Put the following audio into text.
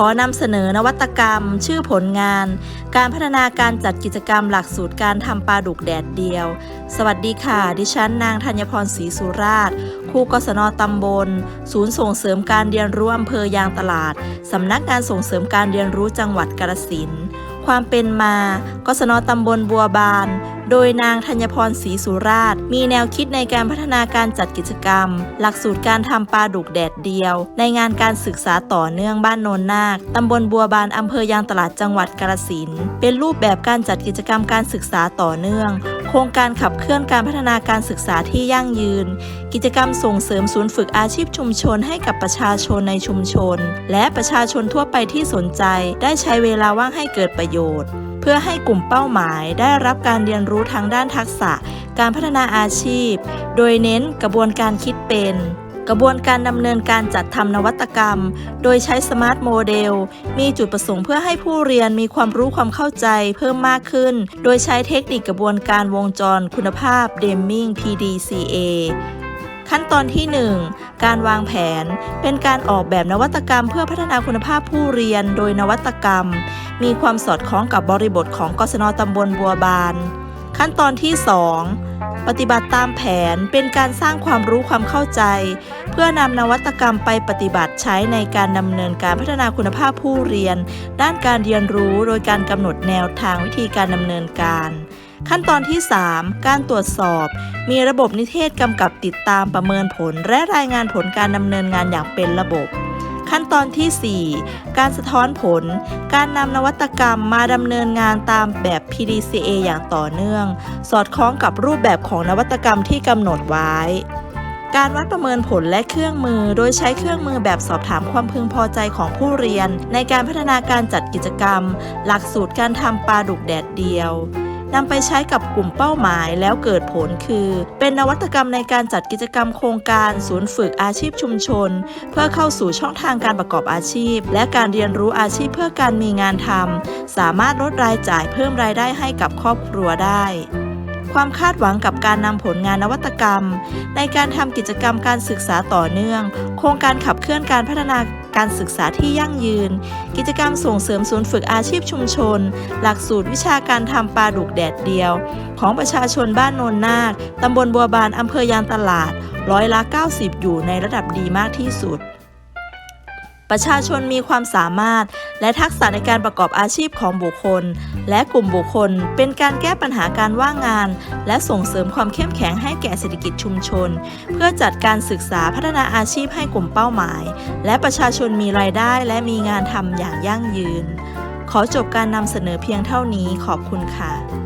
ขอนำเสนอนวัตกรรม ชื่อผลงาน การพัฒนาการจัดกิจกรรมหลักสูตรการทำปลาดุกแดดเดียว สวัสดีค่ะ ดิฉันนางธัญพรศรีสุราชครูกศนตำบล ศูนย์ส่งเสริมการเรียนรู้อำเภอยางตลาดสำนักงานส่งเสริมการเรียนรู้จังหวัดกาฬสินธุ์ความเป็นมากศนตำบลบัวบาน โดยนางธัญพรศรีสุราช มีแนวคิดในการพัฒนาการจัดกิจกรรม หลักสูตรการทำปลาดุกแดดเดียว ในงานการศึกษาต่อเนื่องบ้านโนนนาคตำบลบัวบานอำเภอยางตลาดจังหวัดกาฬสินเป็นรูปแบบการจัดกิจกรรมการศึกษาต่อเนื่อง โครงการขับเคลื่อนการพัฒนาการศึกษาที่ยั่งยืน กิจกรรมส่งเสริมศูนย์ฝึกอาชีพชุมชนให้กับประชาชนในชุมชน และประชาชนทั่วไปที่สนใจได้ใช้เวลาว่างให้เกิดประโยชน์ พื่อให้กลุ่มเป้าหมายได้รับการเรียนรู้ทางด้านทักษะ การพัฒนาอาชีพ โดยเน้นกระบวนการคิดเป็น กระบวนการดำเนินการจัดทำนวัตกรรม โดยใช้สมาร์ทโมเดล มีจุดประสงค์เพื่อให้ผู้เรียนมีความรู้ความเข้าใจเพิ่มมากขึ้น โดยใช้เทคนิคกระบวนการวงจรคุณภาพ Deming PDCA ขั้นตอนที่ 1 การวางแผน เป็นการออกแบบนวัตกรรม เพื่อพัฒนาคุณภาพผู้เรียนโดยนวัตกรรม มีความสอดคล้องกับบริบทของกศนตำบลบัวบาน ขั้นตอนที่ 2 ปฏิบัติตามแผนเป็นการสร้างความรู้ความเข้าใจ เพื่อนำนวัตกรรมไปปฏิบัติใช้ในการดำเนินการพัฒนาคุณภาพผู้เรียน ด้านการเรียนรู้โดยการกำหนดแนวทางวิธีการดำเนินการ ขั้นตอนที่ 3 การตรวจสอบ มีระบบนิเทศกำกับติดตามประเมินผล และรายงานผลการดำเนินงานอย่างเป็นระบบขั้นตอนที่ 4 การสะท้อนผล การนำนวัตกรรมมาดำเนินงานตามแบบ PDCA อย่างต่อเนื่อง สอดคล้องกับรูปแบบของนวัตกรรมที่กำหนดไว้ การวัดประเมินผลและเครื่องมือ โดยใช้เครื่องมือแบบสอบถามความพึงพอใจของผู้เรียน ในการพัฒนาการจัดกิจกรรม หลักสูตรการทำปลาดุกแดดเดียว นำไปใช้กับกลุ่มเป้าหมายแล้วเกิดผลคือ เป็นนวัตกรรมในการจัดกิจกรรมโครงการ ศูนย์ฝึกอาชีพชุมชน เพื่อเข้าสู่ช่องทางการประกอบอาชีพ และการเรียนรู้อาชีพเพื่อการมีงานทำสามารถลดรายจ่ายเพิ่มรายได้ให้กับครอบครัวได้ความคาดหวังกับการนำผลงานนวัตกรรม ในการทำกิจกรรมการศึกษาต่อเนื่อง โครงการขับเคลื่อนการพัฒนา การศึกษาที่ยั่งยืน กิจกรรมส่งเสริมศูนย์ฝึกอาชีพชุมชน หลักสูตรวิชาการทำปลาดุกแดดเดียว ของประชาชนบ้านโนนนาคตำบลบัวบานอำเภอยางตลาด ร้อยละ 90 อยู่ในระดับดีมากที่สุด ประชาชนมีความสามารถ และทักษะในการประกอบอาชีพของบุคคล และกลุ่มบุคคล เป็นการแก้ปัญหาการว่างงาน และส่งเสริมความเข้มแข็งให้แก่เศรษฐกิจชุมชน เพื่อจัดการศึกษาพัฒนาอาชีพให้กลุ่มเป้าหมาย และประชาชนมีรายได้ และมีงานทำอย่างยั่งยืน ขอจบการนำเสนอเพียงเท่านี้ขอบคุณค่ะ